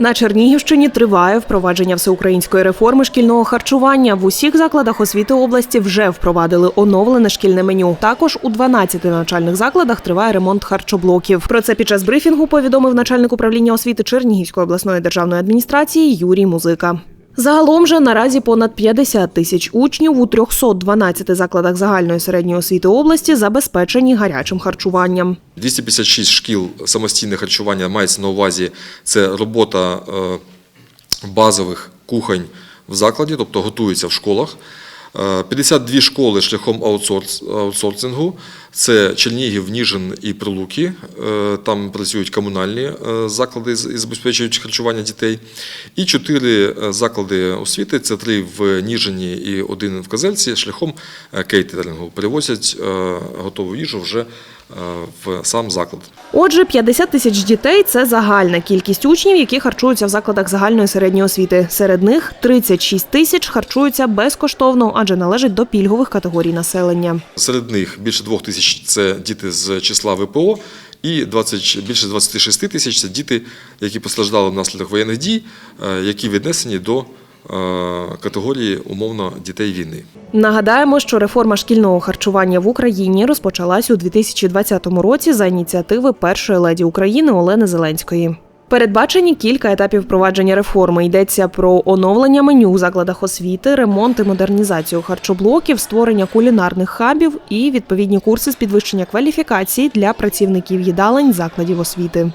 На Чернігівщині триває впровадження всеукраїнської реформи шкільного харчування. В усіх закладах освіти області вже впровадили оновлене шкільне меню. Також у 12 навчальних закладах триває ремонт харчоблоків. Про це під час брифінгу повідомив начальник управління освіти Чернігівської обласної державної адміністрації Юрій Музика. Загалом же наразі понад 50 тисяч учнів у 312 закладах загальної середньої освіти області забезпечені гарячим харчуванням. 256 шкіл самостійне харчування мається на увазі. Це робота е, базових кухонь в закладі, тобто готуються в школах. Е, 52 школи шляхом аутсорс- аутсорсингу. Це Чернігів, Ніжин і Прилуки. Е, Там працюють комунальні е, заклади і забезпечують харчування дітей. І чотири е, заклади освіти це три в Ніжині і один в Козельці шляхом кейтерингу. Перевозять е, готову їжу вже в сам заклад. Отже, 50 тисяч дітей це загальна кількість учнів, які харчуються в закладах загальної середньої освіти. Серед них 36 тисяч харчуються безкоштовно, адже належать до пільгових категорій населення. Серед них більше двох тисяч це діти з числа ВПО, і 20, більше 26 тисяч це діти, які постраждали внаслідок воєнних дій, е, які віднесені до е, категорії умовно дітей війни. Нагадаємо, що реформа шкільного харчування в Україні розпочалась у 2020 році за ініціативи першої леді України Олени Зеленської. Передбачені кілька етапів провадження реформи. Йдеться про оновлення меню у закладах освіти, ремонт і модернізацію харчоблоків, створення кулінарних хабів і відповідні курси з підвищення кваліфікації для працівників їдалень закладів освіти.